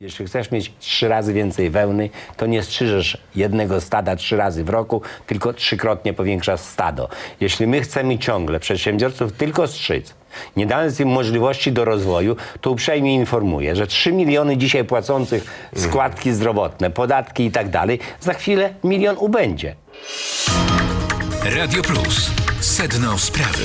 Jeśli chcesz mieć trzy razy więcej wełny, to nie strzyżesz jednego stada trzy razy w roku, tylko trzykrotnie powiększasz stado. Jeśli my chcemy ciągle przedsiębiorców tylko strzyc, nie dając im możliwości do rozwoju, to uprzejmie informuję, że 3 miliony dzisiaj płacących składki zdrowotne, podatki i tak dalej, za chwilę milion ubędzie. Radio Plus. Sedno sprawy.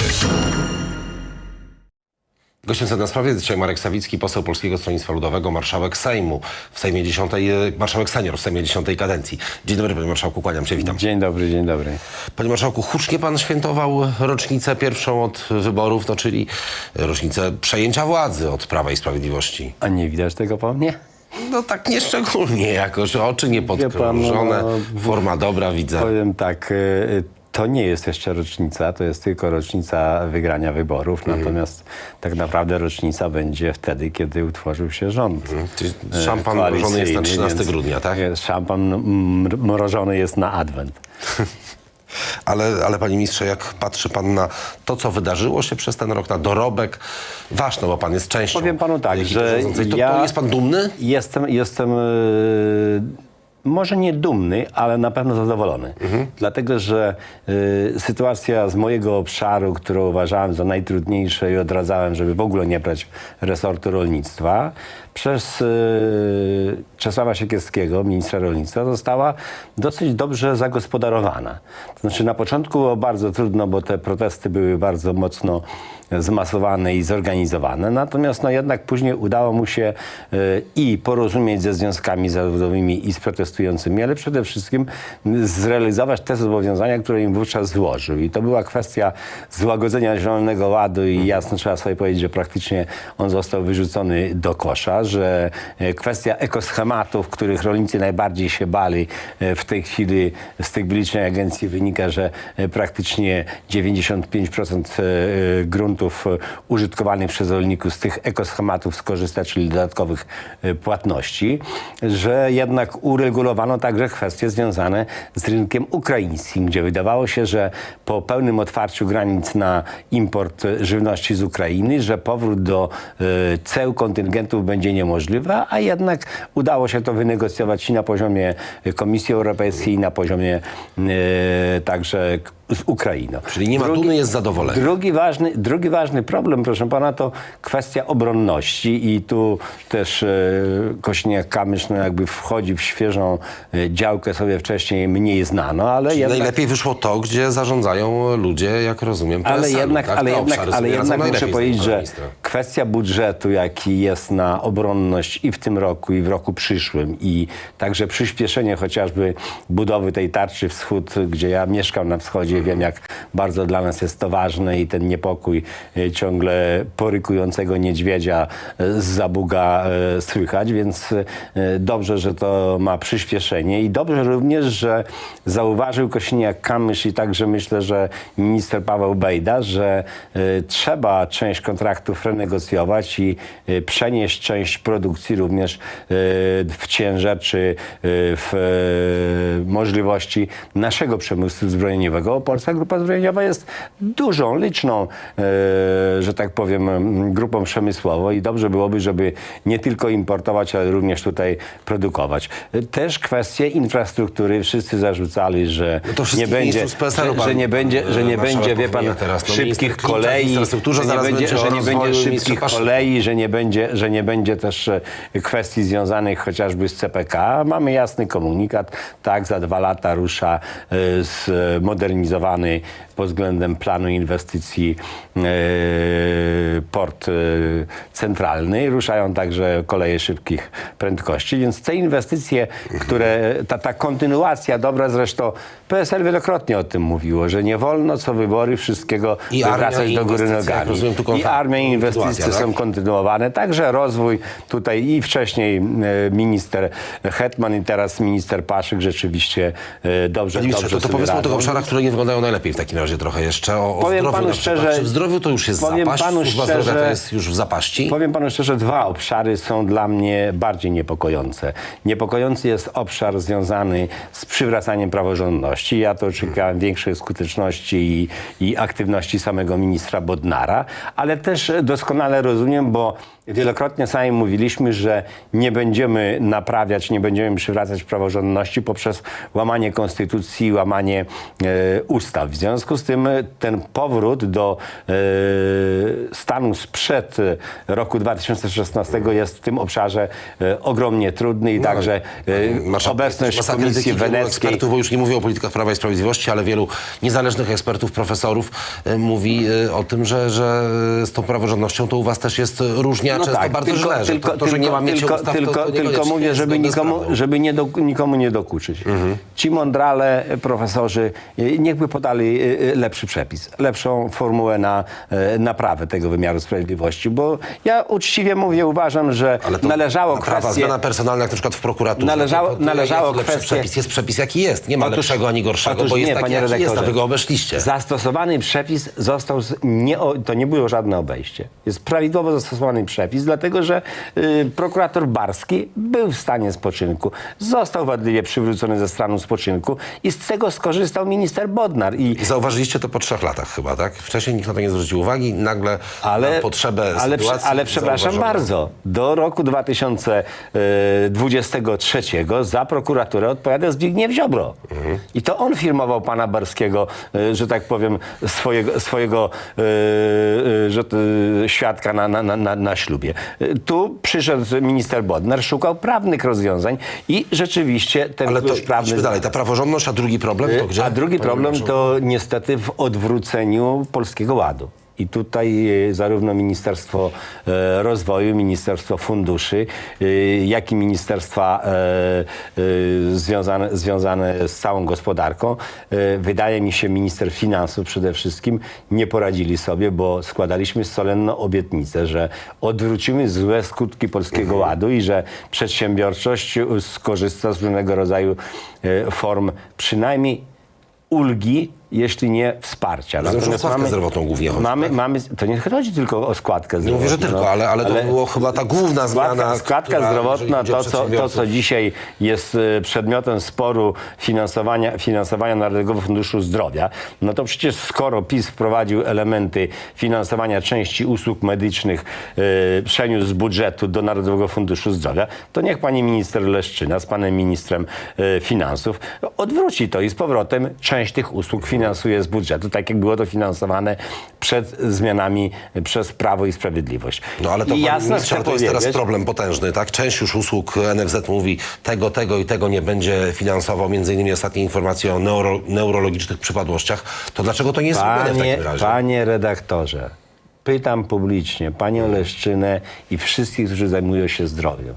Gościem sedna sprawy jest dzisiaj Marek Sawicki, poseł Polskiego Stronnictwa Ludowego, marszałek Sejmu w Sejmie 10, marszałek senior w Sejmie 10 kadencji. Dzień dobry panie marszałku, kłaniam się, witam. Dzień dobry, dzień dobry. Panie marszałku, hucznie pan świętował rocznicę pierwszą od wyborów, no czyli rocznicę przejęcia władzy od Prawa i Sprawiedliwości. A nie widać tego po mnie? No tak nieszczególnie jakoś, oczy niepodkrążone, no, forma dobra widzę. Powiem tak, y, to nie jest jeszcze rocznica, to jest tylko rocznica wygrania wyborów, natomiast tak naprawdę rocznica będzie wtedy, kiedy utworzył się rząd. Czyli e, szampan mrożony jest na koalicyjny, 13 więc grudnia, tak? Szampan mm, mrożony jest na adwent. Ale, ale panie ministrze, jak patrzy pan na to, co wydarzyło się przez ten rok, na dorobek wasz, no bo pan jest częścią Powiem panu tak, że to, ja- to jest pan dumny? Jestem, jestem e, może nie dumny, ale na pewno zadowolony. Dlatego, że e, sytuacja z mojego obszaru, którą uważałem za najtrudniejsze i odradzałem, żeby w ogóle nie brać resortu rolnictwa, przez e, Czesława Siekierskiego, ministra rolnictwa, została dosyć dobrze zagospodarowana. To znaczy na początku było bardzo trudno, bo te protesty były bardzo mocno zmasowane i zorganizowane. Natomiast no jednak później udało mu się e, i porozumieć ze związkami zawodowymi i z protestującymi, ale przede wszystkim zrealizować te zobowiązania, które im wówczas złożył. I to była kwestia złagodzenia Zielonego Ładu i jasno trzeba sobie powiedzieć, że praktycznie on został wyrzucony do kosza, że e, kwestia ekoschematów, których rolnicy najbardziej się bali e, w tej chwili z tych wyliczeń agencji wynika, że e, praktycznie 95% e, gruntów e, użytkowanych przez rolników z tych ekoschematów skorzysta, czyli dodatkowych e, płatności, że jednak uregulowano także kwestie związane z rynkiem ukraińskim, gdzie wydawało się, że po pełnym otwarciu granic na import żywności z Ukrainy, że powrót do e, ceł kontyngentów będzie niemożliwy, a jednak udało się to wynegocjować i na poziomie Komisji Europejskiej, i na poziomie także z Ukrainą. Czyli nie ma dumy, jest zadowolenie. Drugi ważny, drugi ważny problem, proszę pana, to kwestia obronności i tu też e, Kośniak-Kamysz no jakby wchodzi w świeżą e, działkę sobie wcześniej mniej znano, ale jednak... Najlepiej wyszło to, gdzie zarządzają ludzie, jak rozumiem, Ale PSL-u, jednak, tak? ale jednak, ale jednak muszę powiedzieć, że kwestia budżetu, jaki jest na obronność i w tym roku, i w roku przyszłym, i także przyspieszenie chociażby budowy tej tarczy wschód, gdzie ja mieszkam na wschodzie, wiem jak bardzo dla nas jest to ważne i ten niepokój e, ciągle porykującego niedźwiedzia e, z zabuga e, słychać, więc dobrze, że to ma przyspieszenie i dobrze również, że zauważył Kosiniak-Kamysz i także myślę, że minister Paweł Bejda, że trzeba część kontraktów renegocjować i przenieść część produkcji również w ciężar czy w możliwości naszego przemysłu zbrojeniowego. Polska Grupa Zbrojeniowa jest dużą, liczną, e, że tak powiem, grupą przemysłową i dobrze byłoby, żeby nie tylko importować, ale również tutaj produkować. Też kwestie infrastruktury. Wszyscy zarzucali, że No nie będzie, że, że nie będzie, że nie będzie, wie pan, teraz. No, szybkich kolei, że nie będzie, że nie będzie szybkich kolei, że nie będzie, że nie będzie też e, kwestii związanych chociażby z CPK. Mamy jasny komunikat. Tak, za dwa lata rusza e, zmodernizowany pod względem planu inwestycji e, port e, centralny. Ruszają także koleje szybkich prędkości, więc te inwestycje, które, ta, ta kontynuacja dobra, zresztą PSL wielokrotnie o tym mówiło, że nie wolno co wybory wszystkiego I i do góry nogami. rozumiem, I armia i inwestycje sytuacja, są tak? kontynuowane. Także rozwój tutaj i wcześniej e, minister Hetman i teraz minister Paszyk rzeczywiście dobrze, Panie dobrze to, to powiedzmy o tych obszarach, które nie wyglądają najlepiej w takim razie trochę jeszcze. O, o Powiem zdrowiu panu na przykład. szczerze- Czy w zdrowiu to już jest powiem zapaść? panu Służba szczerze- zdrowia to jest już w zapaści? Powiem panu szczerze, dwa obszary są dla mnie bardziej niepokojące. Niepokojący jest obszar związany z przywracaniem praworządności. Ja to oczekiwałem większej skuteczności i, i aktywności samego ministra Bodnara, ale też doskonale rozumiem, bo Wielokrotnie sami mówiliśmy, że nie będziemy naprawiać, nie będziemy przywracać praworządności poprzez łamanie konstytucji, łamanie e, ustaw. W związku z tym e, ten powrót do e, stanu sprzed e, roku 2016 jest w tym obszarze e, ogromnie trudny i także e, obecność Komisji Weneckiej. ekspertów, bo już nie mówię o politykach Prawa i Sprawiedliwości, ale wielu niezależnych ekspertów, profesorów e, mówi e, o tym, że, że z tą praworządnością to u was też jest różnie, a często bardzo źle, że to, to, że nie No tak, tylko, ustaw, tylko, to, to tylko mówię, jest żeby nikomu, żeby nie do, nikomu nie dokuczyć. Ci mądrale e, profesorzy e, niechby podali e, lepszy przepis, lepszą formułę na naprawę tego wymiaru sprawiedliwości, bo ja uczciwie mówię, uważam, że należało naprawa, kwestię... zmiana personalna, jak na przykład w prokuraturze. Należało- to, należało kwestię- przepis jest przepis, jaki jest. Nie ma Otóż- lepszego ani gorszego, otóż bo jest nie, taki, panie jaki jest, a wy go obeszliście. Zastosowany przepis został, nie, to nie było żadne obejście. Jest prawidłowo zastosowany przepis, dlatego że y, prokurator Barski był w stanie spoczynku, został wadliwie przywrócony ze stanu spoczynku i z tego skorzystał minister Bodnar. I zauważyliście to po trzech latach chyba, tak? Wcześniej nikt na to nie zwrócił uwagi, nagle ale, na potrzebę ale, sytuacji ale przepraszam zauważono. bardzo, do roku 2023 za prokuraturę odpowiada Zbigniew Ziobro. I to on firmował pana Barskiego, e, że tak powiem, swojego, swojego e, że, e, świadka na, na, na, na ślubie. E, Tu przyszedł minister Bodnar, szukał prawnych rozwiązań i rzeczywiście ten Ale to prawny... dalej. Ta praworządność, a drugi problem to gdzie? A drugi problem to niestety w odwróceniu Polskiego Ładu. I tutaj e, zarówno Ministerstwo e, Rozwoju, Ministerstwo Funduszy, e, jak i ministerstwa związane, związane z całą gospodarką, wydaje mi się minister finansów przede wszystkim, nie poradzili sobie, bo składaliśmy solenną obietnicę, że odwrócimy złe skutki Polskiego Ładu i że przedsiębiorczość skorzysta z różnego rodzaju form przynajmniej ulgi, jeśli nie wsparcia. Że o składkę zdrowotną głównie chodzi, mamy, tak? mamy, to nie chodzi tylko o składkę Nie zdrowotną. mówię, że tylko, ale, ale to było chyba ta główna zmiana. Składka, składka która, zdrowotna, to co, to co dzisiaj jest e, przedmiotem sporu finansowania, finansowania Narodowego Funduszu Zdrowia, no to przecież skoro PiS wprowadził elementy finansowania części usług medycznych, e, przeniósł z budżetu do Narodowego Funduszu Zdrowia, to niech pani minister Leszczyna z panem ministrem e, finansów odwróci to i z powrotem część tych usług finansuje z budżetu, tak jak było to finansowane przed zmianami przez Prawo i Sprawiedliwość. No ale to I ministrze, chcę to jest teraz problem potężny, tak? Część już usług NFZ mówi tego, tego i tego nie będzie finansował, między innymi ostatnie informacje o neuro, neurologicznych przypadłościach. To dlaczego to nie jest zrobione w Panie, takim razie? panie redaktorze, pytam publicznie panią Leszczynę i wszystkich, którzy zajmują się zdrowiem.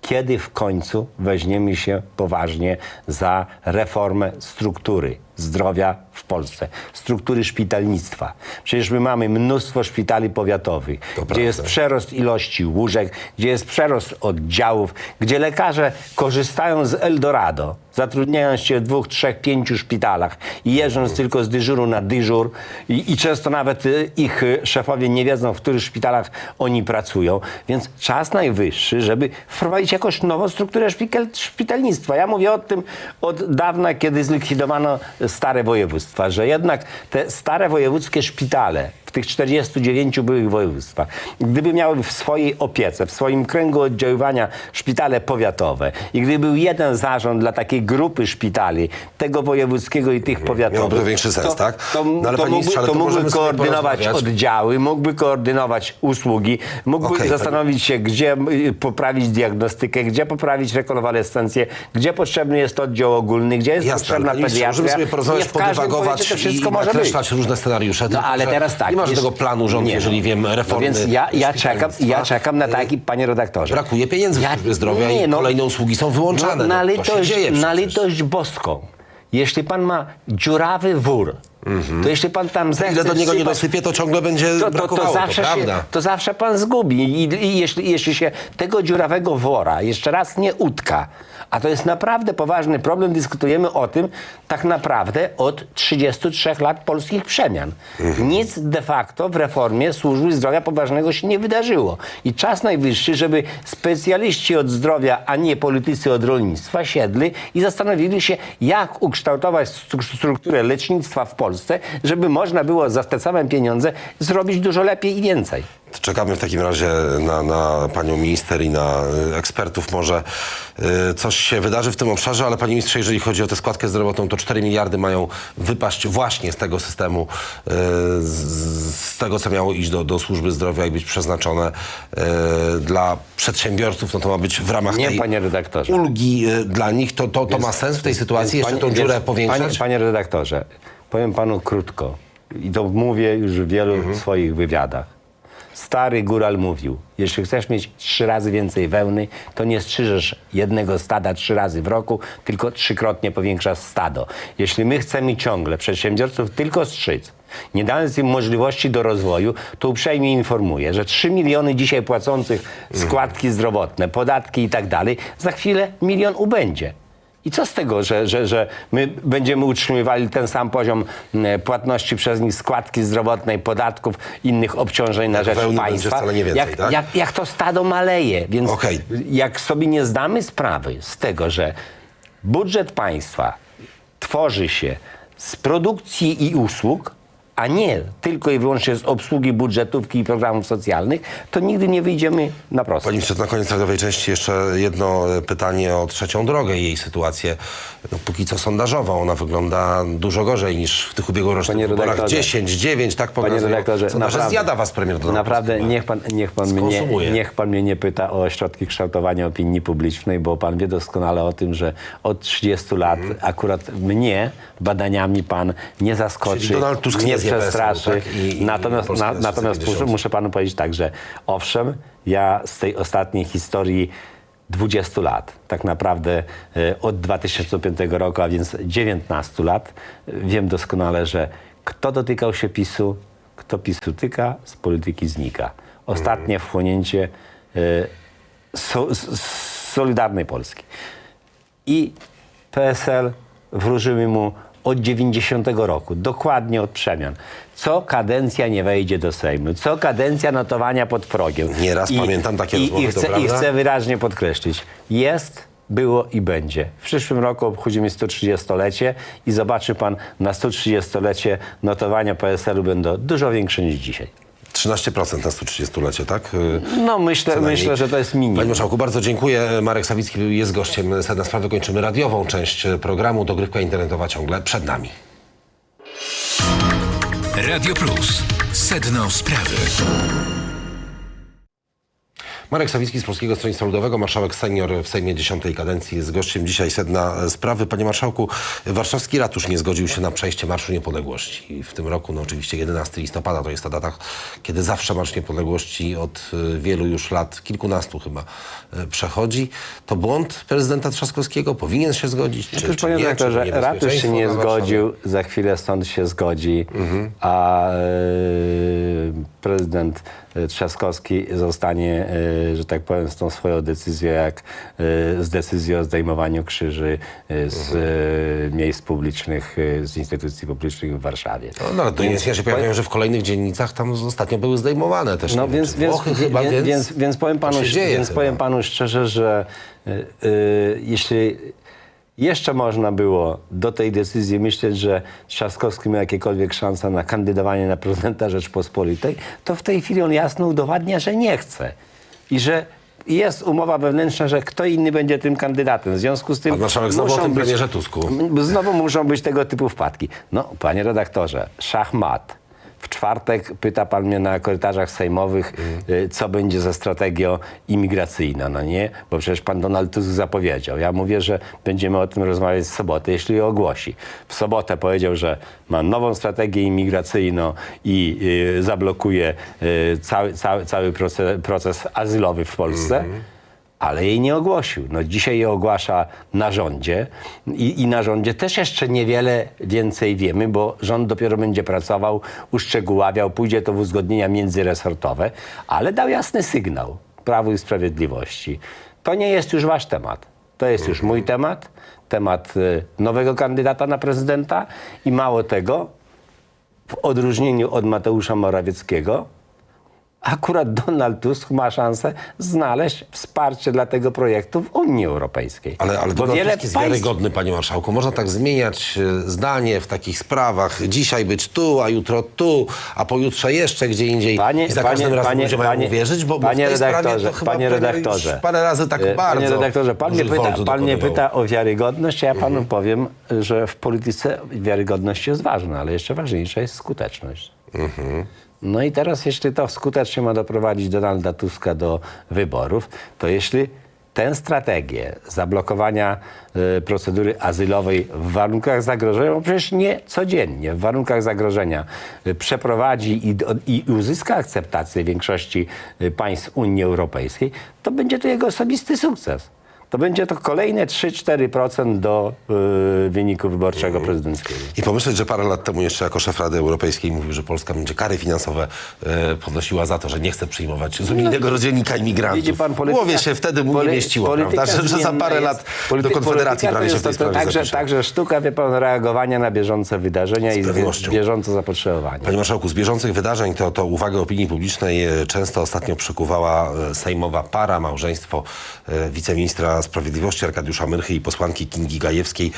Kiedy w końcu weźmiemy się poważnie za reformę struktury zdrowia w Polsce, struktury szpitalnictwa? Przecież my mamy mnóstwo szpitali powiatowych, gdzie prawda. jest przerost ilości łóżek, gdzie jest przerost oddziałów, gdzie lekarze korzystają z Eldorado, zatrudniając się w dwóch, trzech, pięciu szpitalach i jeżdżąc tylko z dyżuru na dyżur i, i często nawet y, ich y, szefowie nie wiedzą, w których szpitalach oni pracują. Więc czas najwyższy, żeby wprowadzić jakąś nową strukturę szpital, szpitalnictwa. Ja mówię o tym od dawna, kiedy zlikwidowano stare województwa, że jednak te stare wojewódzkie szpitale w tych 49 byłych województwach, gdyby miały w swojej opiece, w swoim kręgu oddziaływania szpitale powiatowe i gdyby był jeden zarząd dla takiej grupy szpitali, tego wojewódzkiego i tych powiatowych, Miałoby to większy sens, tak? To, No ale to, mógłby, ale to mógłby koordynować oddziały, mógłby koordynować usługi, mógłby Okej, zastanowić się, gdzie y, poprawić diagnostykę, gdzie poprawić rekonwalescencję, gdzie potrzebny jest oddział ogólny, gdzie jest Jasne, potrzebna ministrze, możemy pediatria. sobie porozmawiać, podywagować to wszystko i nakreślać różne scenariusze. No ale teraz tak. Nie masz jest- tego planu rząd, nie, jeżeli no. wiem, reformy No więc ja, ja, czekam, ja czekam na taki, panie redaktorze. Brakuje pieniędzy w Ja- służbie zdrowia nie, i no. kolejne usługi są wyłączane. No, na, No, to się litość, dzieje na litość boską. Jeśli pan ma dziurawy wór, to jeśli pan tam zechce Ile do niego nie dosypie, to ciągle będzie to, to, brakowało, to, zawsze się, prawda? to zawsze pan zgubi. I, i jeśli, jeśli się tego dziurawego wora jeszcze raz nie utka, a to jest naprawdę poważny problem, dyskutujemy o tym tak naprawdę od 33 lat polskich przemian. Nic de facto w reformie służby zdrowia poważnego się nie wydarzyło. I czas najwyższy, żeby specjaliści od zdrowia, a nie politycy od rolnictwa siedli i zastanowili się, jak ukształtować stru- strukturę lecznictwa w Polsce, żeby można było za te same pieniądze zrobić dużo lepiej i więcej. Czekamy w takim razie na, na panią minister i na y, ekspertów. Może y, coś się wydarzy w tym obszarze, ale panie ministrze, jeżeli chodzi o tę składkę zdrowotną, to 4 miliardy mają wypaść właśnie z tego systemu, y, z, z tego, co miało iść do, do służby zdrowia i być przeznaczone y, dla przedsiębiorców. No to ma być w ramach Nie, tej panie redaktorze. ulgi y, dla nich. To, to, to ma sens w tej sytuacji? Jeszcze Panie- tą dziurę więc, powiększać? Panie, panie redaktorze, powiem panu krótko i to mówię już w wielu Mhm. swoich wywiadach. Stary góral mówił, jeśli chcesz mieć trzy razy więcej wełny, to nie strzyżesz jednego stada trzy razy w roku, tylko trzykrotnie powiększasz stado. Jeśli my chcemy ciągle przedsiębiorców tylko strzyc, nie dając im możliwości do rozwoju, to uprzejmie informuję, że 3 miliony dzisiaj płacących składki zdrowotne, podatki i tak dalej, za chwilę milion ubędzie. I co z tego, że, że, że my będziemy utrzymywali ten sam poziom m, płatności przez nich składki zdrowotnej, podatków, innych obciążeń na rzecz wełny będzie państwa? wcale nie więcej, jak, tak? jak, jak to stado maleje. Więc Okej. jak sobie nie zdamy sprawy z tego, że budżet państwa tworzy się z produkcji i usług, a nie tylko i wyłącznie z obsługi budżetówki i programów socjalnych, to nigdy nie wyjdziemy na prosto. Panie ministrze, na koniec radiowej części jeszcze jedno e, pytanie o trzecią drogę i jej sytuację. No, póki co sondażowa, ona wygląda dużo gorzej niż w tych ubiegłorocznych Panie wyborach. redaktorze. 10, 9, tak Panie pokazują. redaktorze, Sondaże naprawdę, zjada was premier Donald Naprawdę, niech pan, niech, pan mnie, niech pan mnie nie pyta o środki kształtowania opinii publicznej, bo pan wie doskonale o tym, że od 30 lat Mhm. akurat mnie badaniami pan nie zaskoczy, Czyli Donald Tusk nie nie przestraszy. Tak? I- i natomiast Polska na, natomiast 450. muszę, muszę panu powiedzieć tak, że owszem, ja z tej ostatniej historii 20 lat, tak naprawdę e, od 2005 roku, a więc 19 lat, e, wiem doskonale, że kto dotykał się PiSu, kto PiSu tyka, z polityki znika. Ostatnie wchłonięcie e, so, s- Solidarnej Polski. I PSL wróżymy mu od 90 roku, dokładnie od przemian. Co kadencja nie wejdzie do Sejmu, co kadencja notowania pod progiem. Nieraz pamiętam takie i, rozmowy, i chcę, I chcę wyraźnie podkreślić, jest, było i będzie. W przyszłym roku obchodzimy 130-lecie i zobaczy pan, na 130-lecie notowania PSL-u będą dużo większe niż dzisiaj. 13% na 130-lecie, tak? Y, No myślę, myślę że to jest minimum. Panie Marszałku, bardzo dziękuję. Marek Sawicki jest gościem Sedna Sprawy. Kończymy radiową część programu. Dogrywka internetowa ciągle przed nami. Radio Plus. Sedno sprawy. Marek Sawicki z Polskiego Stronnictwa Ludowego, marszałek senior w Sejmie X kadencji, jest gościem dzisiaj sedna sprawy. Panie Marszałku, warszawski ratusz nie zgodził się na przejście Marszu Niepodległości. W tym roku, no oczywiście 11 listopada to jest ta data, kiedy zawsze Marsz Niepodległości od y, wielu już lat, kilkunastu chyba, y, przechodzi. To błąd prezydenta Trzaskowskiego? Powinien się zgodzić? Czy, Otóż czy panie nie? Czy redaktorze, ratusz się nie zgodził, za chwilę stąd się zgodzi, a e, prezydent e, Trzaskowski zostanie, e, że tak powiem, z tą swoją decyzją, jak e, z decyzją o zdejmowaniu krzyży z e, miejsc publicznych, z instytucji publicznych w Warszawie. No, no ale to nie się pojawiają, że w kolejnych dziennicach tam ostatnio były zdejmowane też. No nie wiem, więc, więc, chyba, więc, więc, więc, więc powiem panu, więc powiem panu szczerze, że y, y, jeśli jeszcze można było do tej decyzji myśleć, że Trzaskowski miał jakiekolwiek szanse na kandydowanie na prezydenta Rzeczpospolitej, to w tej chwili on jasno udowadnia, że nie chce. I że jest umowa wewnętrzna, że kto inny będzie tym kandydatem. W związku z tym marszałek znowu o muszą tym być- premierze Tusku. Znowu muszą być tego typu wpadki. No, panie redaktorze, szachmat. W czwartek pyta pan mnie na korytarzach sejmowych, y, co będzie ze strategią imigracyjną, no nie? Bo przecież pan Donald Tusk zapowiedział. Ja mówię, że będziemy o tym rozmawiać w sobotę, jeśli ogłosi. W sobotę powiedział, że ma nową strategię imigracyjną i y, zablokuje y, cały, cały, cały proces, proces azylowy w Polsce ale jej nie ogłosił. No, dzisiaj je ogłasza na rządzie i, i na rządzie też jeszcze niewiele więcej wiemy, bo rząd dopiero będzie pracował, uszczegóławiał, pójdzie to w uzgodnienia międzyresortowe, ale dał jasny sygnał Prawu i Sprawiedliwości. To nie jest już wasz temat. To jest już mój temat, temat y, nowego kandydata na prezydenta i mało tego, w odróżnieniu od Mateusza Morawieckiego, akurat Donald Tusk ma szansę znaleźć wsparcie dla tego projektu w Unii Europejskiej. Ale, ale Bo Donald Tusk jest państw- wiarygodny, panie marszałku. Można tak zmieniać e, zdanie w takich sprawach. Dzisiaj być tu, a jutro tu, a pojutrze jeszcze gdzie indziej. Panie- I za panie- każdym razem panie- ludzie mają panie- uwierzyć, bo, bo w panie tej sprawie redaktorze, to panie redaktorze. parę razy tak E, bardzo Panie redaktorze, pan mnie, pyta, pan mnie pyta o wiarygodność, a ja panu powiem, że w polityce wiarygodność jest ważna, ale jeszcze ważniejsza jest skuteczność. No i teraz, jeśli to skutecznie ma doprowadzić Donalda Tuska do wyborów, to jeśli tę strategię zablokowania e, procedury azylowej w warunkach zagrożenia, bo przecież nie codziennie, w warunkach zagrożenia e, przeprowadzi i, i uzyska akceptację większości e, państw Unii Europejskiej, to będzie to jego osobisty sukces. To będzie to kolejne 3-4% do e, wyniku wyborczego prezydenckiego. I pomyśleć, że parę lat temu jeszcze jako szef Rady Europejskiej mówił, że Polska będzie kary finansowe e, podnosiła za to, że nie chce przyjmować z unijnego rozdzielnika imigrantów. No, Widzi pan, polityka- głowie się wtedy mu nie mieściło, prawda? Że, że za parę jest- lat do Konfederacji prawie się w tej sprawie także, także sztuka, wie pan, reagowania na bieżące wydarzenia i bieżące zapotrzebowanie. Panie Marszałku, z bieżących wydarzeń to, to uwagę opinii publicznej e, często ostatnio przykuwała e, sejmowa para, małżeństwo e, wiceministra sprawiedliwości Arkadiusza Myrchy i posłanki Kingi Gajewskiej.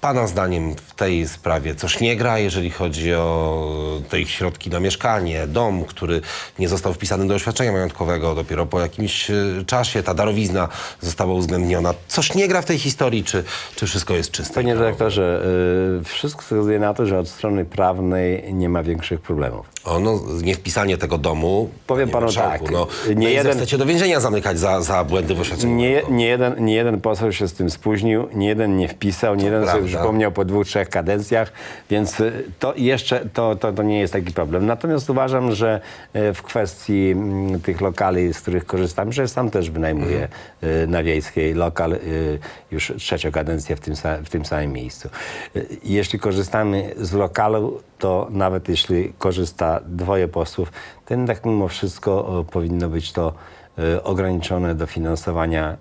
E, Pana zdaniem w tej sprawie coś nie gra, jeżeli chodzi o te ich środki na mieszkanie, dom, który nie został wpisany do oświadczenia majątkowego, dopiero po jakimś e, czasie ta darowizna została uwzględniona. Coś nie gra w tej historii, czy, czy wszystko jest czyste? Panie redaktorze, y, wszystko wskazuje na to, że od strony prawnej nie ma większych problemów. Ono, niewpisanie tego domu. Powiem panie panu marszałku, tak, No, nie jeden- chcecie do więzienia zamykać za, za błędy w oświadczeniu. Nie, nie, jeden, nie jeden poseł się z tym spóźnił, nie jeden nie wpisał, nie jeden sobie prawda. Przypomniał po dwóch, trzech kadencjach, więc y, to jeszcze to, to, to nie jest taki problem. Natomiast uważam, że y, w kwestii mm, tych lokali, z których korzystam, że sam też wynajmuję y, na Wiejskiej lokal już trzecią kadencję w tym, w tym samym miejscu. Jeśli korzystamy z lokalu, to nawet jeśli korzysta dwoje posłów, to jednak mimo wszystko powinno być to ograniczone do finansowania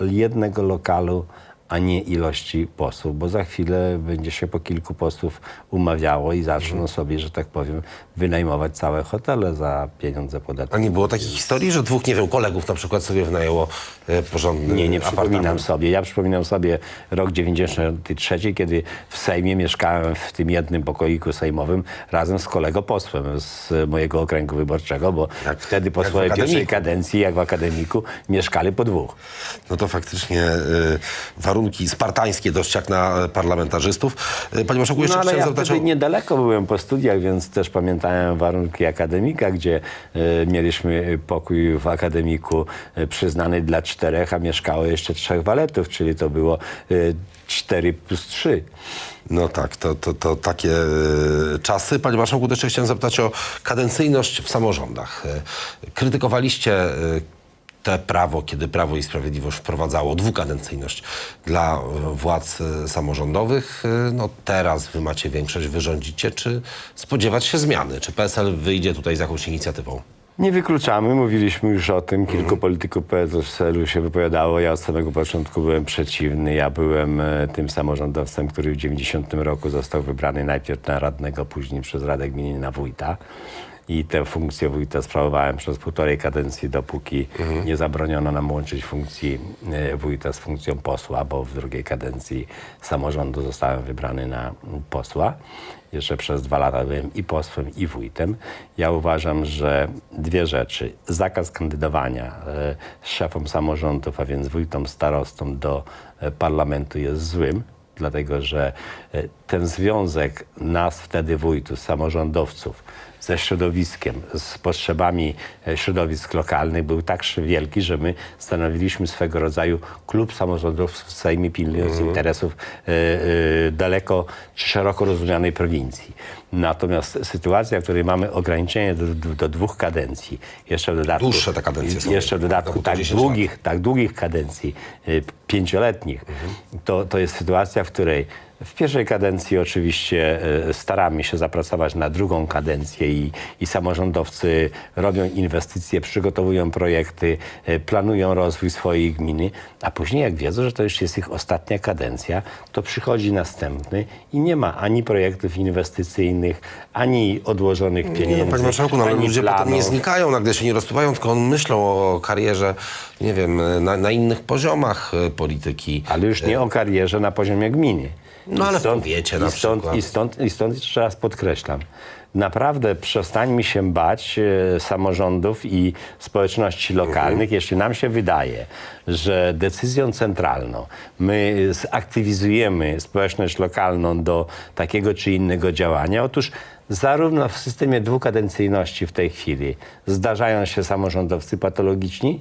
jednego lokalu, a nie ilości posłów, bo za chwilę będzie się po kilku posłów umawiało i zaczną sobie, że tak powiem, wynajmować całe hotele za pieniądze A podatkowe. nie było takich historii, że dwóch, nie wiem, kolegów na przykład sobie wynajęło e, porządny Nie, nie apartament? przypominam sobie. Ja przypominam sobie rok 93, kiedy w Sejmie mieszkałem w tym jednym pokoiku sejmowym razem z kolegą posłem z mojego okręgu wyborczego, bo Jak- wtedy posłowie pierwszej kadencji, jak w akademiku, mieszkali po dwóch. No to faktycznie e, warunki spartańskie dość jak na parlamentarzystów. E, Panie Marszałku, jeszcze No ale chciałem ja zapytać o... niedaleko byłem po studiach, więc też pamiętałem warunki akademika, gdzie e, mieliśmy pokój w akademiku e, przyznany dla czterech, a mieszkało jeszcze trzech waletów, czyli to było cztery plus trzy. No tak, to, to, to takie czasy. Panie Marszałku, też jeszcze chciałem zapytać o kadencyjność w samorządach. Krytykowaliście te prawo, kiedy Prawo i Sprawiedliwość wprowadzało dwukadencyjność dla e, władz e, samorządowych. E, no teraz wy macie większość, wy rządzicie. Czy spodziewać się zmiany? Czy PSL wyjdzie tutaj z jakąś inicjatywą? Nie wykluczamy, mówiliśmy już o tym, kilku polityków PSL-u się wypowiadało. Ja od samego początku byłem przeciwny. Ja byłem e, tym samorządowcem, który w 90 roku został wybrany najpierw na radnego, później przez Radę Gminy na wójta. I tę funkcję wójta sprawowałem przez półtorej kadencji, dopóki nie zabroniono nam łączyć funkcji e, wójta z funkcją posła, bo w drugiej kadencji samorządu zostałem wybrany na posła. Jeszcze przez dwa lata byłem i posłem, i wójtem. Ja uważam, że dwie rzeczy. Zakaz kandydowania e, szefom samorządów, a więc wójtom, starostom do e, parlamentu jest złym, dlatego że ten związek nas wtedy wójtów, samorządowców, ze środowiskiem, z potrzebami e, środowisk lokalnych był tak wielki, że my stanowiliśmy swego rodzaju klub samorządowców w Sejmie pilnując interesów e, e, daleko czy szeroko rozumianej prowincji. Natomiast sytuacja, w której mamy ograniczenie do, do, do dwóch kadencji, jeszcze w dodatku... Dłuższe te kadencje są. Jeszcze w dodatku tak 10 lat. długich, tak długich kadencji, y, pięcioletnich, to, to jest sytuacja, w której W pierwszej kadencji oczywiście e, staramy się zapracować na drugą kadencję i, i samorządowcy robią inwestycje, przygotowują projekty, e, planują rozwój swojej gminy, a później jak wiedzą, że to już jest ich ostatnia kadencja, to przychodzi następny i nie ma ani projektów inwestycyjnych, ani odłożonych pieniędzy, Nie, no, panie marszałku, no, ludzie potem nie planów. znikają, nagle się nie rozpływają, tylko myślą o karierze, nie wiem, na, na innych poziomach e, polityki. Ale już nie o karierze na poziomie gminy. No, ale w powiecie na i stąd, przykład. I stąd, I stąd jeszcze raz podkreślam. Naprawdę przestańmy się bać e, samorządów i społeczności lokalnych, jeśli nam się wydaje, że decyzją centralną my zaktywizujemy społeczność lokalną do takiego czy innego działania. Otóż zarówno w systemie dwukadencyjności w tej chwili zdarzają się samorządowcy patologiczni,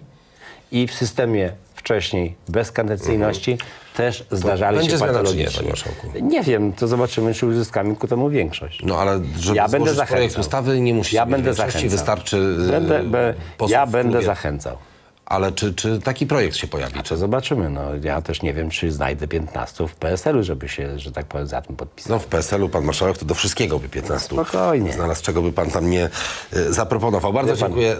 i w systemie wcześniej bezkadencyjności też zdarzali będzie się zmiana, czy nie, panie marszałku? Nie wiem, to zobaczymy, czy uzyskamy ku temu większość. No ale żeby Ja będę złożyć projekt zachęcał. ustawy nie musi Ja mieć będę większości, zachęcał. wystarczy e, Będę, be, posłów ja w będę klubie. zachęcał. Ale czy, czy taki projekt się pojawi? Czy To zobaczymy. No, ja też nie wiem, czy znajdę 15 w PSL-u, żeby się, że tak powiem, za tym podpisać. No w PSL-u pan marszałek to do wszystkiego by 15 Spokojnie. znalazł, czego by pan tam nie e, zaproponował. Bardzo dziękuję.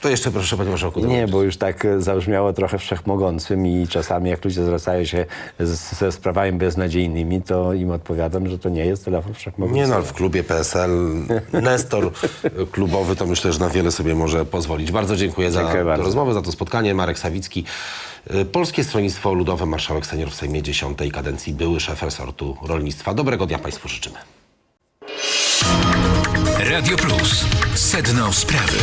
To jeszcze proszę panie marszałku. Nie, bo już tak e, zabrzmiało trochę wszechmogącym i czasami jak ludzie zwracają się z, ze sprawami beznadziejnymi, to im odpowiadam, że to nie jest telefon wszechmogący. Nie no, ale w klubie PSL Nestor klubowy to myślę, że na wiele sobie może pozwolić. Bardzo dziękuję za Dziękuję tę bardzo. rozmowę, za to spotkanie. Marek Sawicki, y, Polskie Stronnictwo Ludowe, marszałek senior w Sejmie 10 kadencji, były szef resortu rolnictwa. Dobrego dnia Państwu życzymy. Radio Plus. Sedno sprawy.